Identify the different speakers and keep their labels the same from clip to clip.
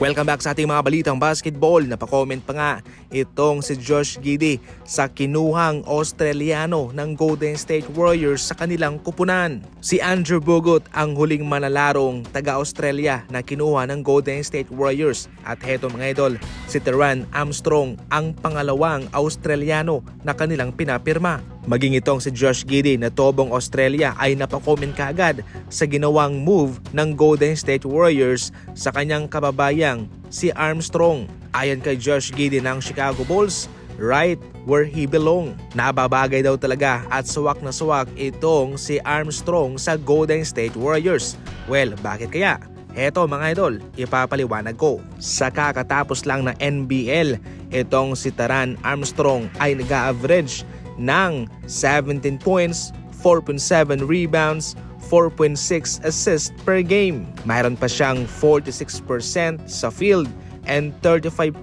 Speaker 1: Welcome back sa ating mga balitang basketball. Napakomment pa nga itong si Josh Giddy sa kinuhang Australiano ng Golden State Warriors sa kanilang kupunan. Si Andrew Bogut ang huling manalarong taga-Australia na kinuha ng Golden State Warriors. At heto mga idol, si Teran Armstrong ang pangalawang Australiano na kanilang pinapirma. Maging itong si Josh Giddy na tobong Australia ay napakomment kaagad sa ginawang move ng Golden State Warriors sa kanyang kababayang si Armstrong. Ayon kay Josh Giddy ng Chicago Bulls, right where he belong. Nababagay daw talaga at suwak na suwak itong si Armstrong sa Golden State Warriors. Well, bakit kaya? Heto mga idol, ipapaliwanag ko. Sa kakatapos lang ng NBL, itong si Taran Armstrong ay nag-average ng 17 points, 4.7 rebounds, 4.6 assists per game. Mayroon pa siyang 46% sa field and 35%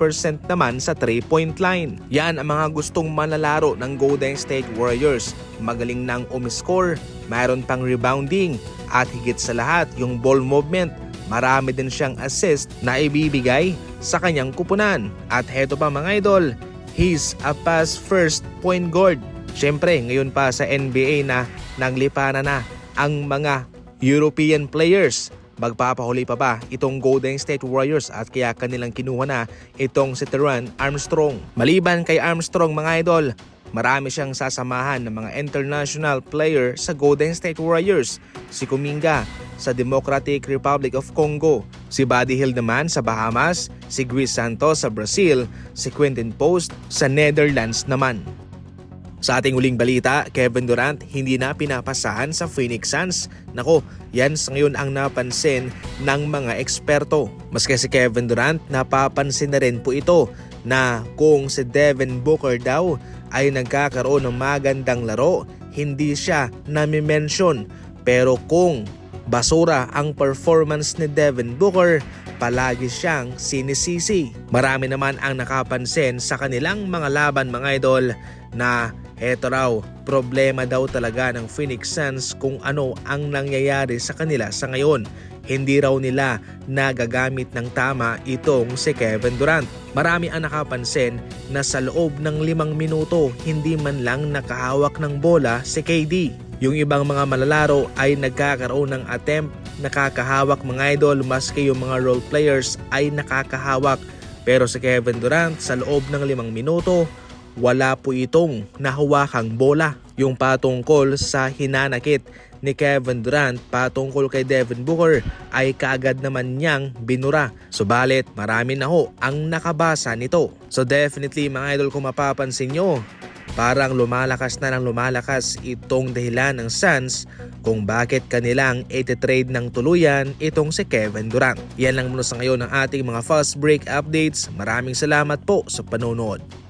Speaker 1: naman sa 3-point line. Yan ang mga gustong manlalaro ng Golden State Warriors. Magaling nang umiscore, mayroon pang rebounding, at higit sa lahat yung ball movement. Marami din siyang assist na ibibigay sa kanyang kupunan. At heto pa mga idol, he's a pass first point guard. Siyempre, ngayon pa sa NBA na naglipanan na ang mga European players. Magpapahuli pa ba itong Golden State Warriors at kaya kanilang kinuha na itong si Teran Armstrong. Maliban kay Armstrong mga idol, marami siyang sasamahan ng mga international player sa Golden State Warriors. Si Kuminga sa Democratic Republic of Congo, si Buddy Hill naman sa Bahamas, si Chris Santos sa Brazil, si Quentin Post sa Netherlands naman. Sa ating uling balita, Kevin Durant hindi na pinapasahan sa Phoenix Suns. Nako, yan sa ngayon ang napansin ng mga eksperto. Maski si Kevin Durant, napapansin na rin po ito na kung si Devin Booker daw ay nagkakaroon ng magandang laro, hindi siya nami-mention. Pero kung basura ang performance ni Devin Booker, palagi siyang sinisisi. Marami naman ang nakapansin sa kanilang mga laban mga idol na eto raw, problema daw talaga ng Phoenix Suns kung ano ang nangyayari sa kanila sa ngayon. Hindi raw nila nagagamit ng tama itong si Kevin Durant. Marami ang nakapansin na sa loob ng limang minuto hindi man lang nakahawak ng bola si KD. Yung ibang mga malalaro ay nagkakaroon ng attempt, nakakahawak mga idol maski yung mga role players ay nakakahawak. Pero si Kevin Durant sa loob ng limang minuto, wala po itong nahawakang bola. Yung patungkol sa hinanakit ni Kevin Durant patungkol kay Devin Booker ay kaagad naman niyang binura. Subalit marami na ho ang nakabasa nito. So definitely mga idol kung mapapansin nyo, parang lumalakas na ng lumalakas itong dahilan ng Suns kung bakit kanilang iti-trade ng tuluyan itong si Kevin Durant. Yan lang muna sa ngayon ang ating mga fast break updates. Maraming salamat po sa panonood.